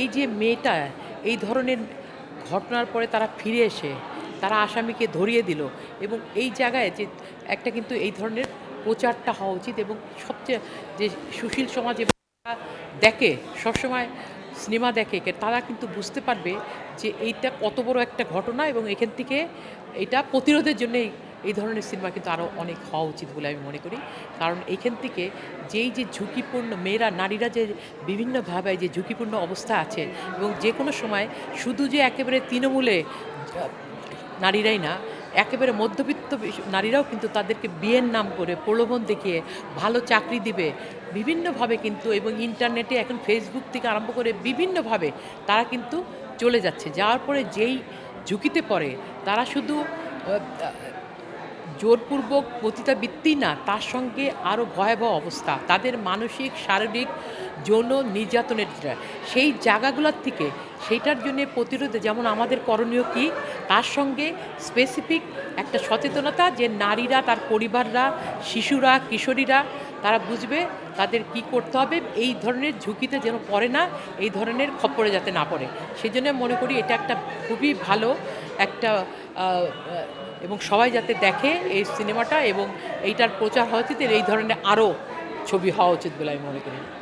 এই যে মেয়েটা, এই ধরনের ঘটনার পরে তারা ফিরে এসে তারা আসামিকে ধরিয়ে দিল এবং এই জায়গায় যে একটা কিন্তু এই ধরনের প্রচারটা হওয়া উচিত এবং সবচেয়ে যে সুশীল সমাজ এবং দেখে, সবসময় সিনেমা দেখে তারা কিন্তু বুঝতে পারবে যে এইটা কত বড় একটা ঘটনা এবং এখান থেকে এটা প্রতিরোধের জন্যই এই ধরনের সিনেমা কিন্তু আরও অনেক হওয়া উচিত বলে আমি মনে করি। কারণ এইখান থেকে যেই যে ঝুঁকিপূর্ণ মেয়েরা, নারীরা যে বিভিন্নভাবে যে ঝুঁকিপূর্ণ অবস্থা আছে এবং যে কোনো সময় শুধু যে একেবারে তৃণমূলে নারীরাই না, একেবারে মধ্যবিত্ত নারীরাও কিন্তু তাদেরকে বিয়ের নাম করে প্রলোভন দেখিয়ে ভালো চাকরি দিবে। বিভিন্নভাবে কিন্তু এবং ইন্টারনেটে এখন ফেসবুক থেকে আরম্ভ করে বিভিন্নভাবে তারা কিন্তু চলে যাচ্ছে। যাওয়ার পরে যেই ঝুঁকিতে পড়ে, তারা শুধু জোরপূর্বক পতিতাবৃত্তি না, তার সঙ্গে আরও ভয়াবহ অবস্থা। তাদের মানসিক, শারীরিক যৌন নির্যাতনের সেই জায়গাগুলোর থেকে সেইটার জন্য প্রতিরোধে, যেমন আমাদের করণীয় কি, তার সঙ্গে স্পেসিফিক একটা সচেতনতা যে, নারীরা, তার পরিবাররা, শিশুরা, কিশোরীরা, তারা বুঝবে তাদের কি করতে হবে, এই ধরনের ঝুঁকিতে যেন পড়ে না, এই ধরনের খপ্পরে যাতে না পড়ে। সেই জন্য মনে করি এটা একটা খুবই ভালো একটা এবং সবাই যাতে দেখে এই সিনেমাটা এবং এইটার প্রচার হওয়া উচিত এই ধরনের আরও ছবি হওয়া উচিত বলে আমি মনে করি।